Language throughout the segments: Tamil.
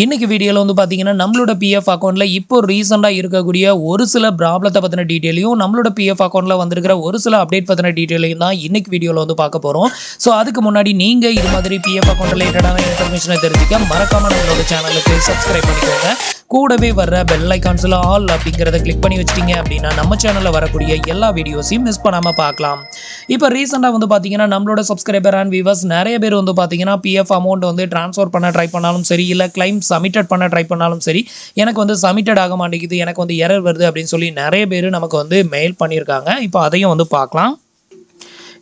இன்னைக்கு வீடியோவில் வந்து பார்த்தீங்கன்னா நம்மளோட பிஎஃப் அக்கௌண்ட்டில் இப்போ ரீசெண்டாக இருக்கக்கூடிய ஒரு சில ப்ராப்ளத்தை பற்றின டீட்டெயிலையும் நம்மளோட பிஎஃப் அக்கௌண்ட்டில் வந்திருக்கிற ஒரு சில அப்டேட் பற்றின டீட்டெயிலையும் தான் இன்னைக்கு வீடியோவில் வந்து பார்க்க போகிறோம் ஸோ அதுக்கு முன்னாடி நீங்கள் இது மாதிரி பிஎஃப் அக்கௌண்ட் ரிலேட்டடான இன்ஃபர்மேஷனை தெரிஞ்சுக்க மறக்காமல் நம்மளோட சேனலுக்கு சப்ஸ்கிரைப் பண்ணிக்கோங்க. கூடவே வர்ற பெல் ஐக்கான்ஸில் ஆல் அப்படிங்கிறத கிளிக் பண்ணி வச்சிட்டிங்க அப்படின்னா நம்ம சேனலில் வரக்கூடிய எல்லா வீடியோஸையும் மிஸ் பண்ணாமல் பார்க்கலாம். இப்போ ரீசெண்டாக வந்து பார்த்தீங்கன்னா நம்மளோட சப்ஸ்கிரைபர் அண்ட் வியூவர்ஸ் நிறைய பேர் வந்து பார்த்தீங்கன்னா பிஎஃப் அமௌண்ட் வந்து ட்ரான்ஸ்ஃபர் பண்ண ட்ரை பண்ணாலும் சரி இல்லை கிளைம் சப்மிட்டட் பண்ண ட்ரை பண்ணாலும் சரி எனக்கு வந்து சப்மிட்டட் ஆக மாட்டேங்குது எனக்கு வந்து எரர் வருது அப்படின்னு சொல்லி நிறைய பேர் நமக்கு வந்து மெயில் பண்ணியிருக்காங்க. இப்போ அதையும் வந்து பார்க்கலாம்.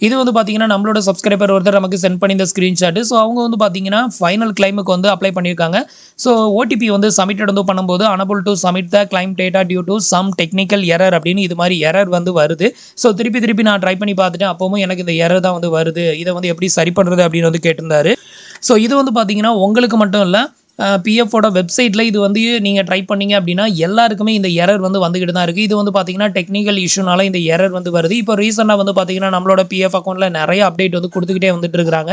இது வந்து பார்த்தீங்கன்னா நம்மளோட சப்ஸ்கிரைபர் ஒருத்தர் நமக்கு சென்ட் பண்ணி இந்த ஸ்க்ரீன்ஷாட் ஸோ அவங்க வந்து பார்த்தீங்கன்னா ஃபைனல் கிளைமுக்கு வந்து அப்ளை பண்ணியிருக்காங்க. ஸோ ஓடிபி வந்து சப்மிட்டட் வந்து பண்ணும்போது unable to submit the claim data due to some technical error அப்படின்னு இது மாதிரி எரர் வந்து வருது. ஸோ திருப்பி திருப்பி நான் ட்ரை பண்ணி பார்த்துட்டேன். அப்பவும் எனக்கு இந்த எரர் தான் வந்து வருது. இதை வந்து எப்படி சரி பண்ணுறது அப்படின்னு வந்து கேட்டிருந்தாரு. ஸோ இது வந்து பார்த்தீங்கன்னா உங்களுக்கு மட்டும் இல்லை பிஎஃபோட வெப்சைட்டில் இது வந்து நீங்கள் ட்ரை பண்ணீங்க அப்படின்னா எல்லாருக்குமே இந்த எரர் வந்து வந்துக்கிட்டு தான் இருக்குது இது வந்து பார்த்தீங்கன்னா டெக்னிக்கல் இஷ்யூனால இந்த எரர் வந்து வருது. இப்போ ரீசெண்டாக வந்து பார்த்தீங்கன்னா நம்மளோட பிஎஃப் அக்கௌண்ட்டில் நிறைய அப்டேட் வந்து கொடுத்துக்கிட்டே வந்துட்டு இருக்கிறாங்க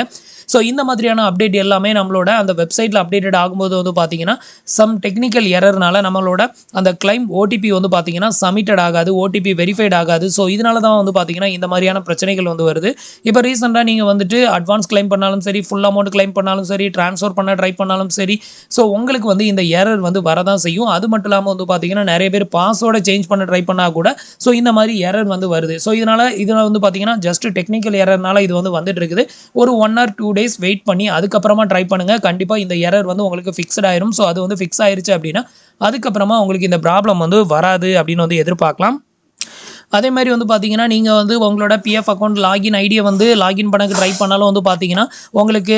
ஸோ இந்த மாதிரியான அப்டேட் எல்லாமே நம்மளோட அந்த வெப்சைட்டில் அப்டேட்டட் ஆகும்போது வந்து பார்த்தீங்கன்னா சம் டெக்னிக்கல் எரர்னால நம்மளோட அந்த கிளைம் ஓடிபி வந்து பார்த்தீங்கன்னா சப்மிட்டட் ஆகாது ஓடிபி வெரிஃபைட் ஆகாது. ஸோ இதனால தான் வந்து பார்த்தீங்கன்னா இந்த மாதிரியான பிரச்சனைகள் வந்து வருது. இப்போ ரீசெண்டாக நீங்கள் வந்துட்டு அட்வான்ஸ் கிளைம் பண்ணாலும் சரி ஃபுல் அமௌண்ட் கிளைம் பண்ணாலும் சரி ட்ரான்ஸ்ஃபர் பண்ண ட்ரை பண்ணாலும் சரி ஸோ உங்களுக்கு வந்து இந்த எரர் வந்து வரதான் செய்யும். அது மட்டும் இல்லாமல் வந்து பார்த்தீங்கன்னா நிறைய பேர் பாஸ்வேர்டை சேஞ்ச் பண்ண ட்ரை பண்ணால் கூட ஸோ இந்த மாதிரி எரர் வந்து வருது. ஸோ இதனால் இதில் வந்து பார்த்தீங்கன்னா ஜஸ்ட் டெக்னிக்கல் எரர்னால இது வந்து வந்துட்டு இருக்குது. ஒரு one or two days wait பண்ணி அதுக்கப்புறமா ட்ரை பண்ணுங்கள் கண்டிப்பாக இந்த எரர் வந்து உங்களுக்கு ஃபிக்ஸ்ட் ஆயிரும். ஸோ அது வந்து ஃபிக்ஸ் ஆயிருச்சு அப்படின்னா அதுக்கப்புறமா உங்களுக்கு இந்த ப்ராப்ளம் வந்து வராது அப்படின்னு வந்து எதிர்பார்க்கலாம். அதே மாதிரி வந்து பார்த்தீங்கன்னா நீங்கள் வந்து உங்களோட பிஎஃப் அக்கௌண்ட் லாகின் ஐடியை வந்து லாகின் பண்ணக்கு ட்ரை பண்ணாலும் வந்து பார்த்தீங்கன்னா உங்களுக்கு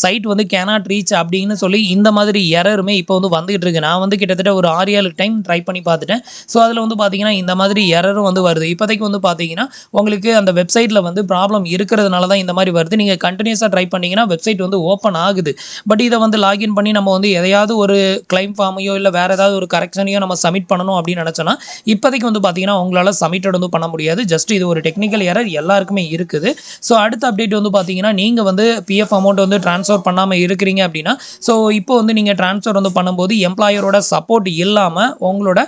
சைட் வந்து கேனாட் ரீச் அப்படின்னு சொல்லி இந்த மாதிரி எரருமே இப்போ வந்து வந்துகிட்டு இருக்கு. நான் வந்து கிட்டத்தட்ட ஒரு ஆறு ஏழு டைம் ட்ரை பண்ணி பார்த்துட்டேன் ஸோ அதில் வந்து பார்த்தீங்கன்னா இந்த மாதிரி எரரும் வந்து வருது. இப்போதைக்கு வந்து பார்த்தீங்கன்னா உங்களுக்கு அந்த வெப்சைட்டில் வந்து ப்ராப்ளம் இருக்கிறதுனால தான் இந்த மாதிரி வருது. நீங்கள் கண்டினியூஸாக ட்ரை பண்ணிங்கன்னா வெப்சைட் வந்து ஓப்பன் ஆகுது. பட் இதை வந்து லாகின் பண்ணி நம்ம வந்து எதையாவது ஒரு கிளைம் ஃபார்மையோ இல்லை வேறு ஏதாவது ஒரு கரெக்ஷனையோ நம்ம சப்மிட் பண்ணணும் அப்படின்னு நினச்சோன்னா இப்போதைக்கு வந்து பார்த்தீங்கன்னா உங்களால் சப்மிட்டட் வந்து பண்ண முடியாது. ஜஸ்ட் இது ஒரு டெக்னிக்கல் எரர் எல்லாருக்குமே இருக்குது. ஸோ அடுத்த அப்டேட் வந்து பார்த்தீங்கன்னா நீங்கள் வந்து பிஎஃப் அமௌண்ட் வந்து ட்ரான்ஸ்ஃபர் பண்ணாமல் இருக்கிறீங்க அப்படின்னா ஸோ இப்போ வந்து நீங்கள் ட்ரான்ஸ்ஃபர் வந்து பண்ணும்போது எம்ப்ளாயரோட சப்போர்ட் இல்லாமல் உங்களோட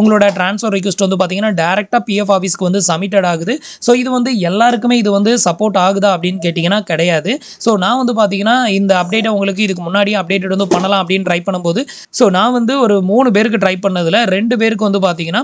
உங்களோட ட்ரான்ஸ்ஃபர் ரிக்வஸ்ட் வந்து பார்த்தீங்கன்னா டேரெக்டாக பிஎஃப் ஆஃபீஸ்க்கு வந்து சப்மிட்டட் ஆகுது. ஸோ இது வந்து எல்லாருக்குமே இது வந்து சப்போர்ட் ஆகுதா அப்படின்னு கேட்டிங்கன்னா கிடையாது. ஸோ நான் வந்து பார்த்தீங்கன்னா இந்த அப்டேட்டை உங்களுக்கு இதுக்கு முன்னாடியே அப்டேட்டட் வந்து பண்ணலாம் அப்படின்னு ட்ரை பண்ணும்போது ஸோ நான் வந்து ஒரு மூணு பேருக்கு ட்ரை பண்ணதில் ரெண்டு பேருக்கு வந்து பார்த்தீங்கன்னா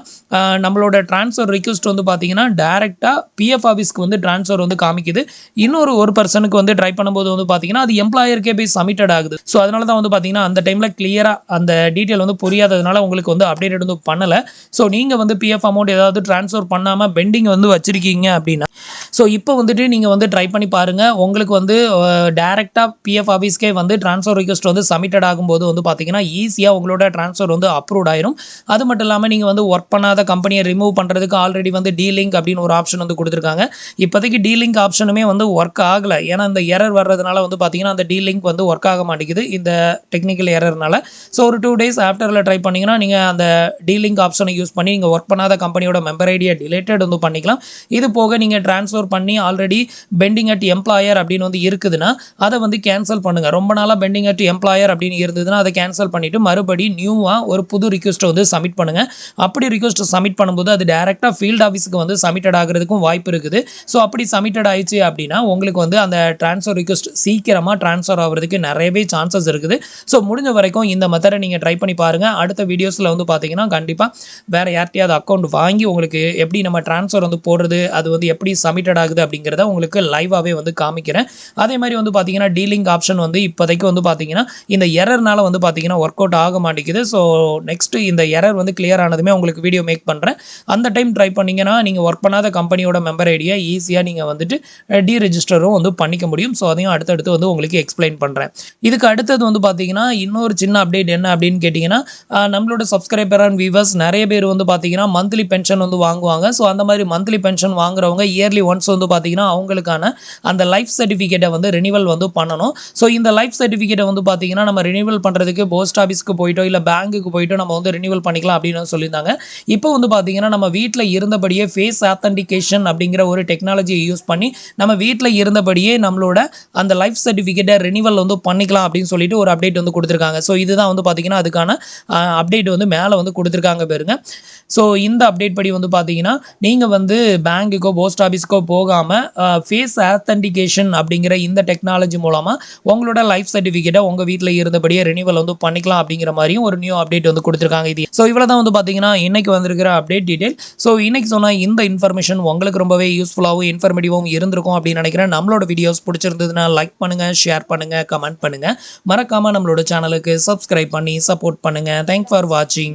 நம்மளோட ட்ரான்ஸ்ஃபர் ரிக்வஸ்ட் வந்து பார்த்தீங்கன்னா டேரெக்டாக பிஎஃப் ஆஃபீஸ்க்கு வந்து ட்ரான்ஸ்ஃபர் வந்து காமிக்குது. இன்னொரு ஒரு பர்சனுக்கு வந்து ட்ரை பண்ணும்போது வந்து பார்த்தீங்கன்னா அது எம்ப்ளாயருக்கே போய் சப்மிட்டட் ஆகுது. ஸோ அதனால தான் வந்து பார்த்தீங்கன்னா அந்த டைமில் கிளியராக அந்த டீட்டெயில் வந்து புரியாததுனால உங்களுக்கு வந்து அப்டேட்டட் வந்து பண்ணலை. ஸோ நீங்கள் வந்து பிஎஃப் அமௌண்ட் ஏதாவது ட்ரான்ஸ்ஃபர் பண்ணாமல் பெண்டிங் வந்து வச்சிருக்கீங்க அப்படின்னா ஸோ இப்போ வந்துட்டு நீங்கள் வந்து ட்ரை பண்ணி பாருங்கள் உங்களுக்கு வந்து டேரெக்டாக பிஎஃப் ஆஃபீஸ்க்கே வந்து ட்ரான்ஸ்ஃபர் ரிக்வஸ்ட் வந்து சப்மிட்டட் ஆகும்போது வந்து பார்த்தீங்கன்னா ஈஸியாக உங்களோட ட்ரான்ஸ்ஃபர் வந்து அப்ரூவ் ஆயிரும். அது மட்டும் இல்லாமல் நீங்கள் வந்து ஒர்க் பண்ணாத கம்பெனியை ரிமூவ் பண்ணுறதுக்கு ஆல்ரெடி வந்து டீலிங்க் அப்படின்னு ஒரு ஆப்ஷன் வந்து கொடுத்துருக்காங்க. இப்போதைக்கு டீலிங்க் ஆப்ஷனுமே வந்து ஒர்க் ஆகலை. ஏன்னா இந்த எரர் வர்றதுனால வந்து பார்த்தீங்கன்னா அந்த டீலிங்க் வந்து ஒர்க் ஆக மாட்டேங்குது இந்த டெக்னிக்கல் எரர்னால ஸோ ஒரு டூ டேஸ் ஆஃப்டரில் ட்ரை பண்ணிங்கன்னா நீங்கள் அந்த டீலிங்க் ஆப்ஷனை யூஸ் பண்ணி நீங்கள் ஒர்க் பண்ணாத கம்பெனியோட மெம்பர் ஐடியை டிலேட்டட் வந்து பண்ணிக்கலாம். இது போக நீங்கள் ட்ரான்ஸ்ஃபர் பண்ணி ஆல்ரெடி பெண்டிங் அட் எம்ப்ளாயர் அப்படின்னு வந்து இருக்குதுன்னா அதை வந்து கேன்சல் பண்ணுங்கள் ரொம்ப நாளாக பெண்டிங் அட் எம்ப்ளாயர் அப்படின்னு இருந்ததுன்னா அதை கேன்சல் பண்ணிவிட்டு மறுபடி நியூவாக ஒரு புது ரிக்வஸ்ட்டை வந்து சப்மிட் பண்ணுங்கள் அப்படி ரிக்வஸ்ட் சப்மிட் பண்ணும்போது அது டேரெக்டாக ஃபீல்ட் ஆஃபீஸுக்கு வந்து சப்மிட்டட் ஆகிறதுக்கும் வாய்ப்பு இருக்குது. ஸோ அப்படி சப்மிட்டட் ஆயிடுச்சு அப்படின்னா உங்களுக்கு வந்து அந்த ட்ரான்ஸ்ஃபர் ரிக்வஸ்ட் சீக்கிரமாக ட்ரான்ஸ்ஃபர் ஆகிறதுக்கு நிறையவே சான்சஸ் இருக்குது. ஸோ முடிஞ்ச வரைக்கும் இந்த மெத்தடை நீங்கள் ட்ரை பண்ணி பாருங்கள் அடுத்த வீடியோஸில் வந்து பார்த்தீங்கன்னா கண்டிப்பாக வேறு யார்ட்டையாவது அக்கௌண்ட் வாங்கி உங்களுக்கு எப்படி நம்ம ட்ரான்ஸ்ஃபர் வந்து போடுறது அது வந்து எப்படி சப்மிட்டட் ஆகுது அப்படிங்கிறத உங்களுக்கு லைவாகவே வந்து காமிக்கிறேன். அதே மாதிரி வந்து பார்த்தீங்கன்னா டீலிங் ஆப்ஷன் வந்து இப்போதைக்கு வந்து பார்த்தீங்கன்னா இந்த எரர்னால வந்து பார்த்தீங்கன்னா ஒர்க் அவுட் ஆக மாட்டேங்குது. ஸோ நெக்ஸ்ட்டு இந்த எரர் வந்து கிளியர் ஆனதுமே உங்களுக்கு வீடியோ மேக் பண்ணுறேன் அந்த டைம் ட்ரை பண்ணீங்கன்னா நீங்கள் ஒர்க் பண்ணாத கம்பெனியோட மெம்பர் ஐடியை ஈஸியாக நீங்கள் வந்துட்டு டி ரெஜிஸ்டரும் வந்து பண்ணிக்க முடியும். ஸோ அதையும் அடுத்தடுத்து வந்து உங்களுக்கு எக்ஸ்பிளைன் பண்ணுறேன் இதுக்கு அடுத்தது வந்து பார்த்தீங்கன்னா இன்னொரு சின்ன அப்டேட் என்ன அப்படின்னு கேட்டிங்கன்னா நம்மளோட சப்ஸ்கிரைபர் அண்ட் வியூவர்ஸ் நிறைய பேர் வந்து பார்த்தீங்கன்னா மந்த்லி பென்ஷன் வந்து வாங்குவாங்க. ஸோ அந்த மாதிரி மந்த்லி பென்ஷன் வாங்குறவங்க இயர்லி ஒன்ஸ் வந்து பார்த்தீங்கன்னா அவங்களுக்கான அந்த லைஃப் சர்டிஃபிகேட்டை வந்து ரினிவல் வந்து பண்ணணும். ஸோ இந்த லைஃப் சர்டிஃபிகேட்டை வந்து பார்த்தீங்கன்னா நம்ம ரினிவல் பண்ணுறதுக்கு போஸ்ட் ஆஃபீஸ்க்கு போயிட்டோ இல்லை பேங்க்குக்கு போயிட்டோ நம்ம வந்து ரினிவல் பண்ணிக்கலாம் அப்படின்னு சொல்லியிருந்தாங்க. இப்போ வந்து பார்த்தீங்கன்னா நம்ம வீட்டில் இருந்தபடியே ஃபேஸ் ஆத்தன்டிகேஷன் அப்படிங்கிற ஒரு டெக்னாலஜியை யூஸ் பண்ணி நம்ம வீட்டில் இருந்தபடியே நம்மளோட அந்த லைஃப் சர்டிஃபிகேட்டை ரினிவல் வந்து பண்ணிக்கலாம் அப்படின்னு சொல்லிட்டு ஒரு அப்டேட் வந்து கொடுத்துருக்காங்க. ஸோ இதுதான் வந்து பார்த்தீங்கன்னா அதுக்கான அப்டேட் வந்து மேலே வந்து கொடுத்துருக்காங்க பாருங்க. ஸோ இந்த அப்டேட் படி வந்து பார்த்தீங்கன்னா நீங்கள் வந்து பேங்க்குக்கோ போஸ்ட் ஆஃபீஸ்க்கோ போகாமல் ஃபேஸ் ஆத்தன்டிகேஷன் அப்படிங்கிற இந்த டெக்னாலஜி மூலமாக உங்களோட லைஃப் சர்டிஃபிகேட்டை உங்கள் வீட்டில் இருந்தபடியே ரினிவல் வந்து பண்ணிக்கலாம் அப்படிங்கிற மாதிரியும் ஒரு நியூ அப்டேட் வந்து கொடுத்துருக்காங்க. இது ஸோ இவ்வளோ தான் வந்து பார்த்தீங்கன்னா இன்னைக்கு வந்திருக்கிற அப்டேட் டீடைல் ஸோ இன்னைக்கு சொன்ன இந்த இன்ஃபர்மேஷன் உங்களுக்கு ரொம்பவே யூஸ்ஃபுல்லாகவும் இன்ஃபர்மேட்டிவாகவும் இருந்திருக்கும் அப்படின்னு நினைக்கிறேன். நம்மளோட வீடியோஸ் பிடிச்சிருந்ததுன்னா லைக் பண்ணுங்கள் ஷேர் பண்ணுங்கள் கமெண்ட் பண்ணுங்கள் மறக்காமல் நம்மளோட சேனலுக்கு சப்ஸ்கிரைப் பண்ணி சப்போர்ட் பண்ணுங்கள் தேங்க் ஃபார் வாட்சிங்